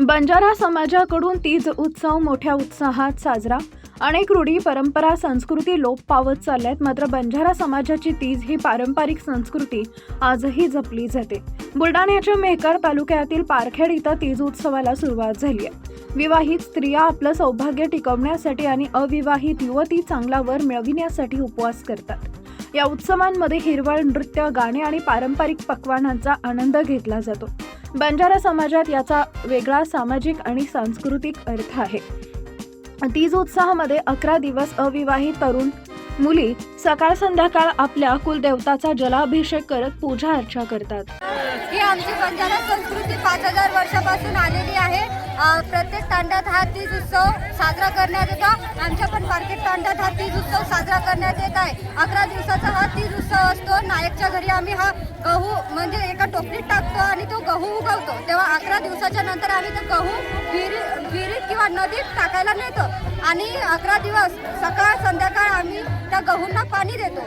बंजारा समाजाकडून तीज उत्सव मोठ्या उत्साहात साजरा. अनेक रूढी परंपरा संस्कृती लोप पावत चालल्यात मात्र बंजारा समाजाची तीज ही पारंपरिक संस्कृती आजही जपली जाते. बुलढाण्याच्या मेहकर तालुक्यातील पारखेड इथं तीज उत्सवाला सुरुवात झाली आहे. विवाहित स्त्रिया आपलं सौभाग्य टिकवण्यासाठी आणि अविवाहित युवती चांगला वर मिळविण्यासाठी उपवास करतात. या उत्सवांमध्ये हिरवळ नृत्य गाणे आणि पारंपरिक पक्वानांचा आनंद घेतला जातो. बंजारा समाजात याचा वेगळा सामाजिक आणि सांस्कृतिक अर्थ आहे. तीज उत्साहामध्ये अकरा दिवस अविवाहित तरुण मुली सकाळ संध्याकाळ आपल्या कुलदेवताचा जलाभिषेक करत पूजा अर्चा करतात. ही आमची बंजारा संस्कृती पाच हजार वर्षापासून आलेली आहे. प्रत्येक तांड्यात हा तीज उत्सव साजरा करण्यात येतो. आमच्या पण मार्केट तांड्यात हा तीज उत्सव साजरा करण्यात येत आहे. अकरा दिवसाचा हा तीज उत्सव असतो. नायकच्या घरी आम्ही हा गहू म्हणजे एका टोपलीत टाकतो आणि तो गहू उगवतो. तेव्हा अकरा दिवसाच्या नंतर आम्ही तो गहू विहिरी विहिरीत किंवा नदीत टाकायला नेतो. आणि अकरा दिवस सकाळ संध्याकाळ आम्ही त्या गहूंना पाणी देतो.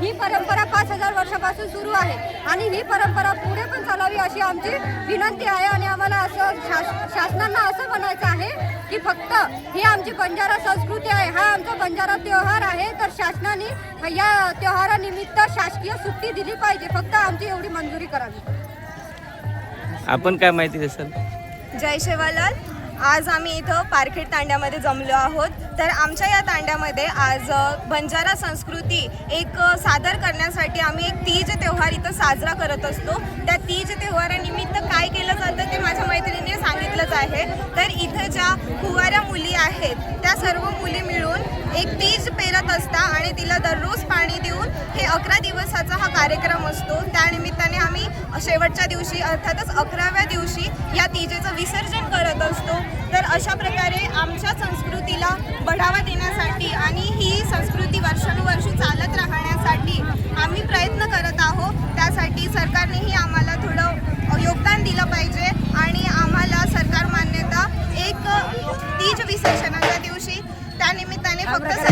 ही परंपरा पाच हजार वर्षापासून सुरू आहे. आणि ही परंपरा पुढे पण चालावी अशी आमची विनंती आहे आणि आम्हाला असं शास- शासनांना असं म्हणायचं आहे की फक्त ही आमची बंजारा संस्कृती आहे. हा आमचा बंजारा त्योहार आहे. तर शासनाने या त्योहाराने शासकीय सुट्टी दिली पाहिजे फक्त आमची एवढी मंजुरी करावी. आपण काय माहिती देसाल जय शेवालाल. आज आम्ही इथं पारखेड तांड्यामध्ये जमलो आहोत. तर आमच्या या तांड्यामध्ये आज बंजारा संस्कृती एक सादर करण्यासाठी आम्ही एक तीज त्योहार इथं साजरा करत असतो. त्या तीज त्योहारानिमित्त काय केलं जातं ते माझ्या मैत्रिणीने सांगितलंच आहे. तर इथं ज्या कुवाऱ्या मुली आहेत त्या सर्व मुली मिळून एक तीज पेरत असता आणि तिला दररोज पाणी देऊन हे अकरा दिवसाचा हा कार्यक्रम असतो. त्यानिमित्ताने आम्ही शेवटच्या दिवशी अर्थातच अकराव्या दिवशी या तीजेचं विसर्जन करत असतो. तर अशा प्रकारे आमच्या संस्कृतीला बढावा देण्यासाठी आणि ही संस्कृती वर्षानुवर्षी चालत राहण्यासाठी आम्ही प्रयत्न करत आहोत. त्यासाठी सरकारनेही आम्हाला थोडं योगदान दिलं पाहिजे आणि आम्हाला सरकार मान्यता एक तीज विसर्जनाच्या दिवशी त्यानिमित्ताने फक्त